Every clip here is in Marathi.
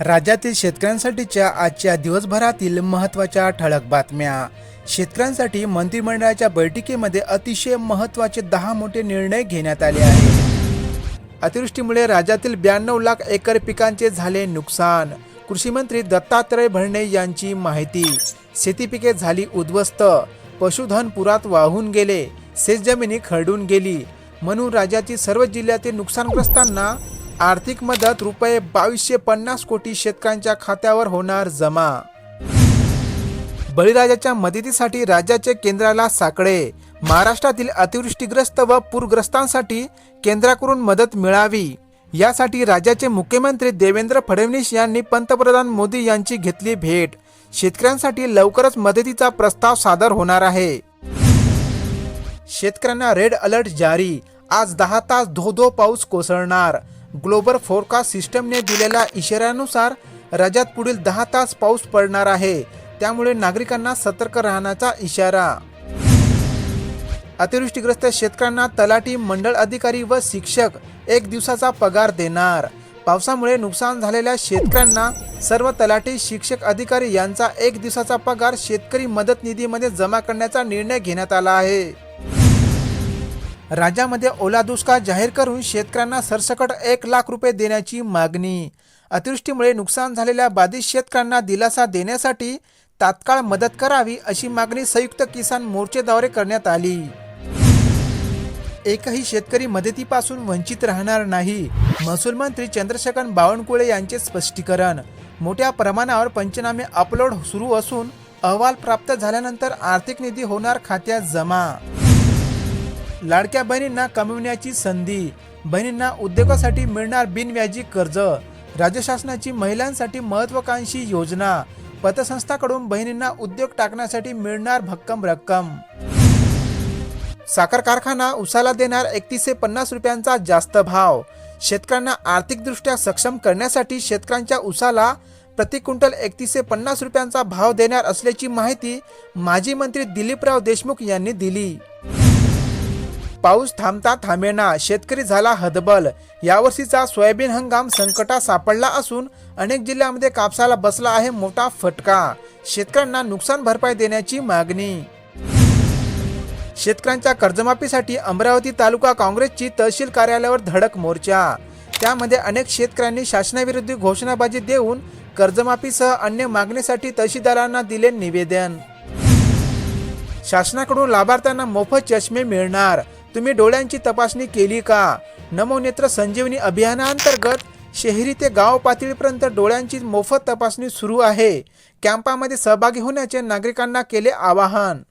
राज्यातील शेतकऱ्यांसाठीच्या आजच्या दिवसभरातील महत्त्वाच्या ठळक बातम्या. शेतकऱ्यांसाठी मंत्रिमंडळाच्या बैठकीमध्ये अतिशय महत्त्वाचे दहा मोठे निर्णय घेण्यात आले आहेत. अतिवृष्टीमुळे राज्यातील ब्याण्णव लाख एकर पिकांचे झाले नुकसान. कृषीमंत्री दत्तात्रय भरणे यांची माहिती. शेतीपिके झाली उद्ध्वस्त. पशुधन पुरात वाहून गेले. शेतजमिनी खरडून गेली. म्हणून राज्यातील सर्व जिल्ह्यातील नुकसानग्रस्तांना आर्थिक मदत रुपये बावीसशे पन्नास कोटी शेतकऱ्यांच्या खात्यावर होणार जमा. बळीराजाच्या मदतीसाठी राज्याचे केंद्राला साकडे. महाराष्ट्रातील अतिवृष्टीग्रस्त व पूरग्रस्तांसाठी केंद्राकडून मदत मिळावी. यासाठी राज्याचे मुख्यमंत्री देवेंद्र फडणवीस यांनी पंतप्रधान मोदी यांची घेतली भेट. शेतकऱ्यांसाठी लवकरच मदतीचा प्रस्ताव सादर होणार आहे. शेतकऱ्यांना रेड अलर्ट जारी. आज दहा तास धो धो पाऊस कोसळणार. ग्लोबल फोरकास्ट सिस्टमने दिलेल्या इशाऱ्यानुसार राज्यात पुढील दहा तास पाऊस पडणार आहे. त्यामुळे नागरिकांना सतर्क राहण्याचा इशारा. अतिवृष्टीग्रस्त शेतकऱ्यांना तलाठी मंडळ अधिकारी व शिक्षक एक दिवसाचा पगार देणार. पावसामुळे नुकसान झालेल्या शेतकऱ्यांना सर्व तलाठी शिक्षक अधिकारी यांचा एक दिवसाचा पगार शेतकरी मदत निधीमध्ये जमा करण्याचा निर्णय घेण्यात आला आहे. राज्यामध्ये ओला दुष्काळ जाहीर करून शेतकऱ्यांना सरसकट एक लाख रुपये देण्याची मागणी. अतिवृष्टीमुळे नुकसान झालेल्या बाधित शेतकऱ्यांना दिलासा देण्यासाठी तात्काळ मदत करावी अशी मागणी संयुक्त किसान मोर्चेद्वारे करण्यात आली. एकही शेतकरी मदतीपासून वंचित राहणार नाही महसूल मंत्री चंद्रशेखर बावनकुळे यांचे स्पष्टीकरण. मोठ्या प्रमाणावर पंचनामे अपलोड सुरू असून अहवाल प्राप्त झाल्यानंतर आर्थिक निधी होणार खात्यात जमा. लाडक्या बहिणींना कमविण्याची संधी बहिणींना उद्योगासाठी मिळणार बिनव्याजी कर्ज राज्य शासनाची महिलांसाठी महत्वाकांक्षी योजना पतसंस्थाकडून बहिणींना उद्योग टाकण्यासाठी मिळणार भक्कम रक्कम. साखर कारखाना उसाला देणार एकतीसशे पन्नास रुपयांचा जास्त भाव. शेतकऱ्यांना आर्थिकदृष्ट्या सक्षम करण्यासाठी शेतकऱ्यांच्या उसाला प्रति क्विंटल एकतीसशे पन्नास रुपयांचा भाव देणार असल्याची माहिती माजी मंत्री दिलीपराव देशमुख यांनी दिली. पाऊस थांबता थांबेना शेतकरी झाला हदबल यावर्षीचा सोयाबीन हंगाम संकटात सापडला असून अनेक जिल्ह्यामध्ये कापसाला बसला आहे मोठा फटका. शेतकऱ्यांना नुकसान भरपाई देण्याची मागणी. शेतकऱ्यांच्या कर्जमाफीसाठी अमरावती तालुका काँग्रेसची तहसील कार्यालयावर धडक मोर्चा. त्यामध्ये अनेक शेतकऱ्यांनी शासनाविरुद्ध घोषणाबाजी देऊन कर्जमाफीसह अन्य मागणीसाठी तहसीलदारांना दिले निवेदन. शासनाकडून लाभार्थ्यांना मोफत चष्मे मिळणार. तुम्ही डोळ्यांची तपासणी केली का? नमोनेत्र संजीवनी अभियानाअंतर्गत शहरी ते गाव पातळीपर्यंत डोळ्यांची मोफत तपासणी सुरू आहे. कॅम्पामध्ये सहभागी होण्याचे नागरिकांना केले आवाहन.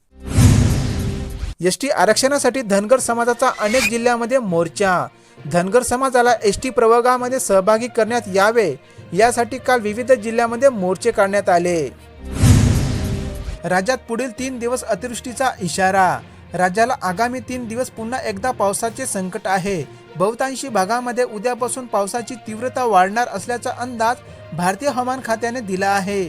एस टी आरक्षणासाठी धनगर समाजाचा अनेक जिल्ह्यामध्ये मोर्चा. धनगर समाजाला एस टी प्रवर्गामध्ये सहभागी करण्यात यावे यासाठी काल विविध जिल्ह्यामध्ये मोर्चे काढण्यात आले. राज्यात पुढील तीन दिवस अतिवृष्टीचा इशारा. राज्याला आगामी तीन दिवस पुन्हा एकदा पावसाचे संकट आहे. बहुतांशी भागामध्ये उद्यापासून पावसाची तीव्रता वाढणार असल्याचा अंदाज भारतीय हवामान खात्याने दिला आहे.